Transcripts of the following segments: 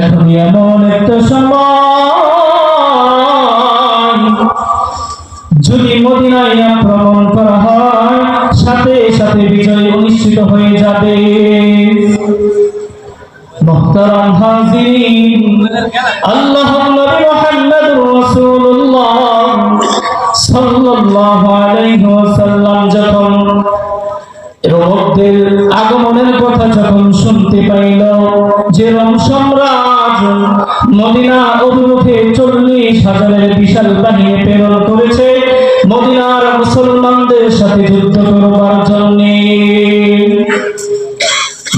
এখন এমন একটা সময়, যদি মদিনায় আক্রমণ করা হয়, সাথে সাথে বিজয় অনুষ্ঠিত হয়ে যাবে। সাল্লাল্লাহু আলাইহি ওয়াসাল্লাম যখন আগমনের কথা যখন শুনতে পাইল যে রোম সম্রাট মদিনা অভিমুখে চল্লিশ হাজারের বিশাল বাহিনী প্রেরণ করেছে মদিনার মুসলমানদের সাথে যুদ্ধ করবার জন্য।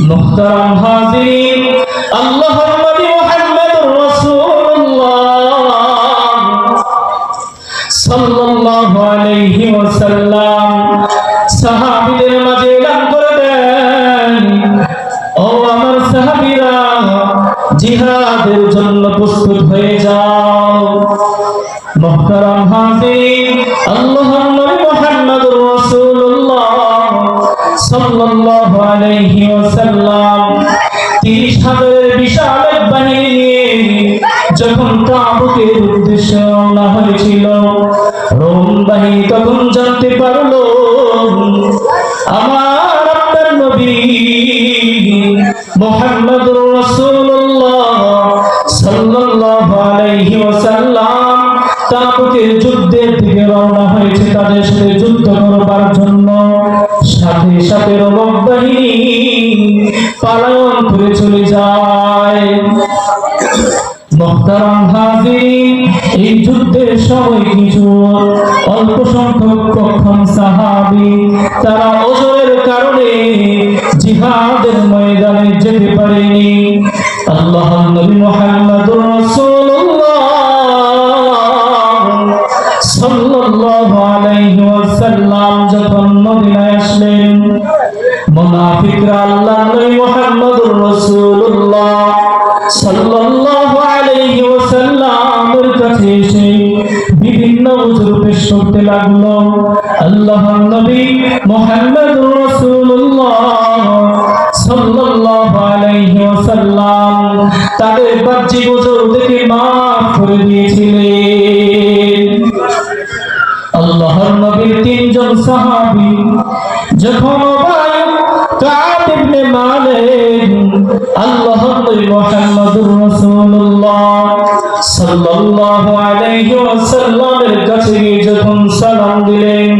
মুহতারাম হাজির আল্লাহর ওয়াসাল্লাম ও আমার জন্য প্রস্তুত হয়ে যাও। মুহতারাম হাজির আল্লাহর নবী মুহাম্মদুর রাসূলুল্লাহ সাল্লাল্লাহু আলাইহি ওয়াসাল্লাম। 30 হাজারের বিশাল বাহিনী নিয়ে যখন রওনা হয়েছিল, রোম বাহিনী তখন জানতে পারল, আমার আপনার নবী মুহাম্মদুর সাথে বাহিনী পালায়ন করে চলে যায়। এই কিছু অল্প সংখ্যক সাহাবি, তারা ওজনের কারণে জিহাদের ময়দানে যেতে পারেনি। আল্লাহ নবী মুহাম্মদুর রাসূলুল্লাহ লাগল। আল্লাহর নবী মুহাম্মদুর রাসূলুল্লাহ সাল্লাল্লাহু আলাইহি ওয়াসাল্লাম তাদের বাহ্যিক উজুর থেকে মাফ করে দিয়েছিলেন। আল্লাহর নবীর তিনজন সাহাবী যখন কাব সালাম দিলেন।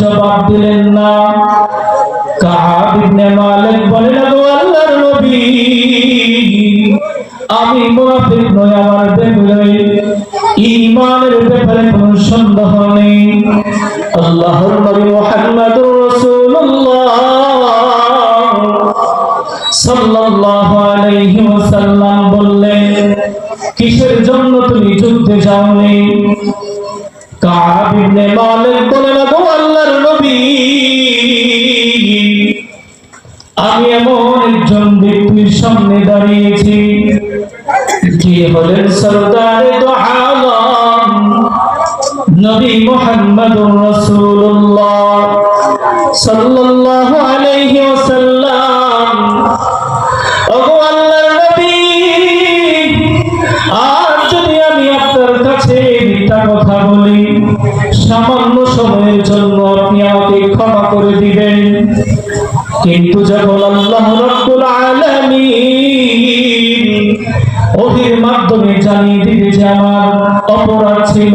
জবাব দিলেন না। কাব ইবনে মালিক বলেন, আল্লাহর নবী, আমি মুনাফিক নই, আমার ব্যাপারে ঈমানের ব্যাপারে কোনো সন্দেহ আল্লাহর নবী মুহাম্মদুর রাসূলুল্লাহ সাল্লাল্লাহু আলাইহি ওয়াসাল্লাম বললেন কিসের জন্য তুমি যুদ্ধে যাওনি কাব ইবনে মালিক বলেন গো আল্লাহর নবী আমি এমন একজন ব্যক্তির সামনে দাঁড়িয়েছি যে হলেন সরদারে আলম নবী মুহাম্মদুর রাসূলুল্লাহ সাল্লাল্লাহু আলাইহি ওয়াসাল্লাম। ওগো আল্লাহর নবী আর যদি আমি আপনার কাছে মিথ্যা কথা বলি, সামান্য সময়ের জন্য আপনি আমাকে ক্ষমা করে দিবেন। কিন্তু যখন আল্লাহ রাব্বুল আলামিন ওহির মাধ্যমে জানিয়ে দিবে যে আমার অপরাধ ছিল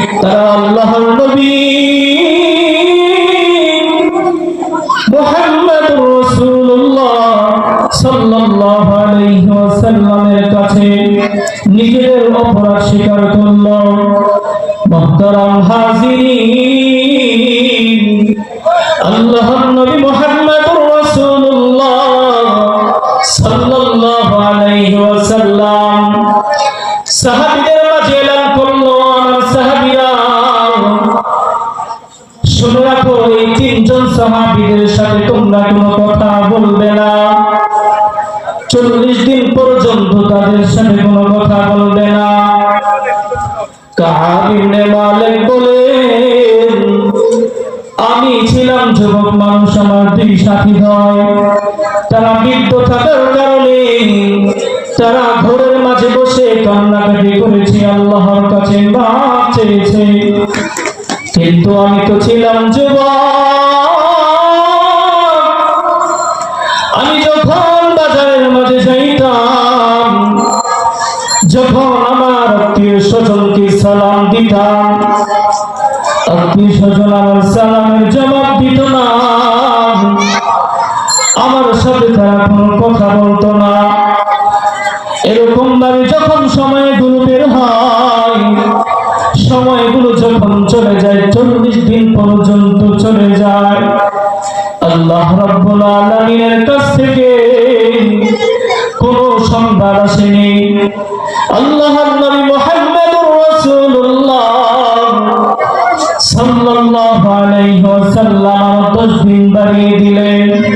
আল্লাহর নবী মুহাম্মদুর রাসূলুল্লাহ সাল্লাল্লাহু আলাইহি ওয়াসাল্লামের কাছে তাদের সাথে কোনো কথা বলবে না। মালিক বলেন, আমি ছিলাম যুবক মানুষ, আমার দুই সাথী হয় তারা বৃদ্ধ থাকার কারণে তারা ঘরের মাঝে বসে কান্নাকাটি করেছে, আল্লাহর কাছে মাপ চেয়েছে। কিন্তু আমি তো ছিলাম যুবক। সালামের জবাব দিত না আমার সাথে তারা কোনো কথা বলতো না এরকম ভাবে যখন সময়গুলো বের হয় সময়গুলো যখন চলে যায় চল্লিশ দিন পর্যন্ত চলে যায় আল্লাহ রাব্বুল আলামিনের কাছ থেকে কোনো সংবাদ আসেনি। সাল্লাল্লাহু আলাইহি ওয়াসাল্লাম দশ দিন বাড়িয়ে দিলেন।